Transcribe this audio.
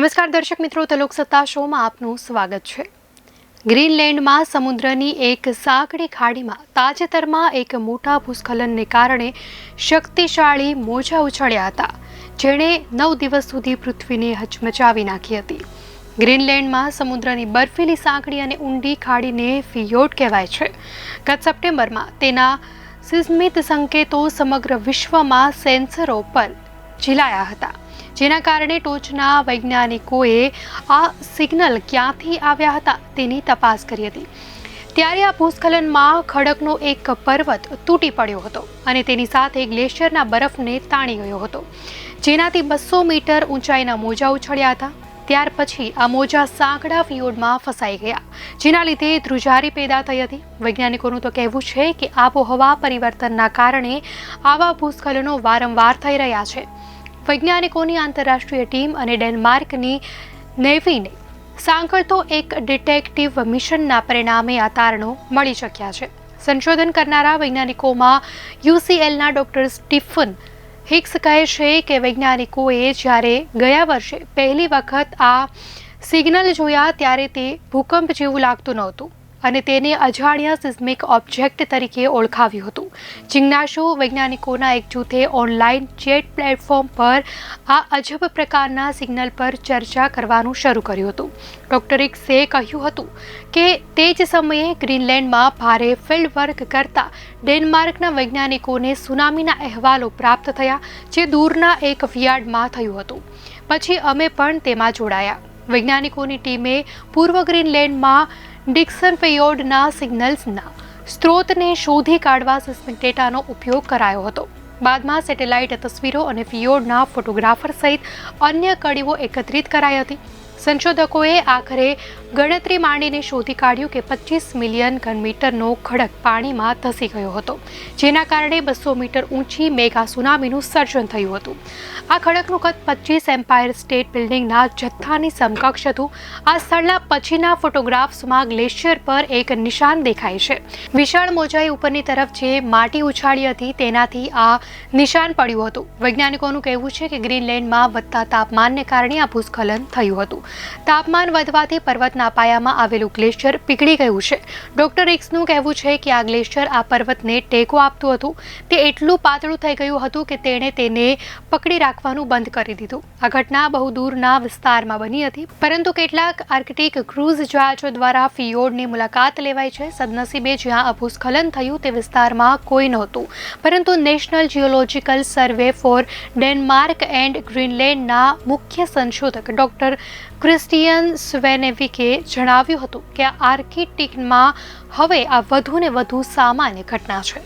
નમસ્કાર દર્શક મિત્રો, તો લોકસત્તા શોમાં આપનું સ્વાગત છે. ગ્રીનલેન્ડમાં સમુદ્રની એક સાંકડી ખાડીમાં તાજેતરમાં એક મોટા ભૂસ્ખલનને કારણે શક્તિશાળી મોજા ઉછળ્યા હતા, જેણે નવ દિવસ સુધી પૃથ્વીને હચમચાવી નાખી હતી. ગ્રીનલેન્ડમાં સમુદ્રની બર્ફીલી સાંકડી અને ઊંડી ખાડીને ફિયોટ કહેવાય છે. ગત સપ્ટેમ્બરમાં તેના સિસ્મિત સંકેતો સમગ્ર વિશ્વમાં સેન્સરો પર ઝીલાયા હતા. જેના કારણે ટોચના વૈજ્ઞાનિકોએ આ સિગ્નલ ક્યાંથી આવ્યા હતા તેની તપાસ કરી હતી. ત્યારે આ ભૂસ્ખલનમાં ખડકનો એક પર્વત તૂટી પડ્યો હતો અને તેની સાથે ગ્લેશિયરના બરફને તાણી ગયો હતો. જેનાથી બસો મીટર ઊંચાઈના મોજા ઉછળ્યા હતા. ત્યાર પછી આ મોજા સાંકડા ફિયોડમાં ફસાઈ ગયા, જેના લીધે ધ્રુજારી પેદા થઈ હતી. વૈજ્ઞાનિકોનું તો કહેવું છે કે આબોહવા પરિવર્તનના કારણે આવા ભૂસ્ખલનો વારંવાર થઈ રહ્યા છે. વૈજ્ઞાનિકોની આંતરરાષ્ટ્રીય ટીમ અને ડેનમાર્કની નેવીને સાંકળતો એક ડિટેક્ટિવ મિશનના પરિણામે આ તારણો મળી શક્યા છે. સંશોધન કરનારા વૈજ્ઞાનિકોમાં યુસીએલના ડોક્ટર સ્ટીફન હિક્સ કહે છે કે વૈજ્ઞાનિકોએ જ્યારે ગયા વર્ષે પહેલી વખત આ સિગ્નલ જોયા ત્યારે તે ભૂકંપ જેવું લાગતું નહોતું. અને તેને અજાણ્યા સિસ્મિક ઓબ્જેક્ટ તરીકે ઓળખાવ્યું હતું. જિજ્ઞાસુ વૈજ્ઞાનિકોના એક જૂથે ઓનલાઈન ચેટ પ્લેટફોર્મ પર આ અજબ પ્રકારના સિગ્નલ પર ચર્ચા કરવાનું શરૂ કર્યું હતું. ડૉક્ટર ઇક્સે કહ્યું હતું કે તે જ સમયે ગ્રીનલેન્ડમાં ભારે ફિલ્ડ વર્ક કરતા ડેનમાર્કના વૈજ્ઞાનિકોને સુનામીના અહેવાલો પ્રાપ્ત થયા, જે દૂરના એક વિયાર્ડમાં થયું હતું. પછી અમે પણ તેમાં જોડાયા. વૈજ્ઞાનિકોની ટીમે પૂર્વ ગ્રીનલેન્ડમાં ડિક્સન ફેયોર્ડના સિગ્નલ્સના સ્ત્રોતને શોધી કાઢવા સિસ્મિક ડેટાનો ઉપયોગ કરાયો હતો. બાદમાં સેટેલાઇટ તસવીરો અને ફિયોર્ડના ફોટોગ્રાફર સહિત અન્ય કડીઓ એકત્રિત કરાઈ હતી. સંશોધકોએ આખરે ગણતરી માંડીને શોધી કાઢ્યું કે પચીસ મિલિયન ઘનમીટરનો ખડક પાણીમાં ધસી ગયો હતો, જેના કારણે બસો મીટર ઊંચી મેગા સુનામીનું સર્જન થયું હતું. આ ખડકનું કદ પચીસ એમ્પાયર સ્ટેટ બિલ્ડિંગના જથ્થાની સમકક્ષ હતું. આ સ્થળના પછીના ફોટોગ્રાફ્સમાં ગ્લેશિયર પર એક નિશાન દેખાય છે. વિશાળ મોજાઈ ઉપરની તરફ જે માટી ઉછાળી હતી તેનાથી આ નિશાન પડ્યું હતું. વૈજ્ઞાનિકોનું કહેવું છે કે ગ્રીનલેન્ડમાં વધતા તાપમાનને કારણે આ ભૂસ્ખલન થયું હતું. તાપમાન વધવાથી પર્વતના પાયામાં આવેલું ગ્લેશિયર પીગળી ગયું છે. ડોક્ટર એક્સનું કહેવું છે કે આ ગ્લેશિયર આ પર્વતને ટેકો આપતું હતું. તે એટલું પાતળું થઈ ગયું હતું કે તેણે તેને પકડી રાખવાનું બંધ કરી દીધું. આ ઘટના બહુ દૂરના વિસ્તારમાં બની હતી. પરંતુ કેટલાક આર્કટિક ક્રૂઝ જહાજો દ્વારા ફિયોર્ડની મુલાકાત લેવાય છે. સદનસીબે જ્યાં અભૂસ્ખલન થયું તે વિસ્તારમાં કોઈ નહોતું. પરંતુ national geological survey for Denmark and ગ્રીનલેન્ડના મુખ્ય સંશોધક ડોક્ટર ક્રિસ્ટિયન સ્વેનેવિકે જણાવ્યું હતું કે આ આર્કિટિકમાં હવે આ વધુ ને વધુ સામાન્ય ઘટના છે.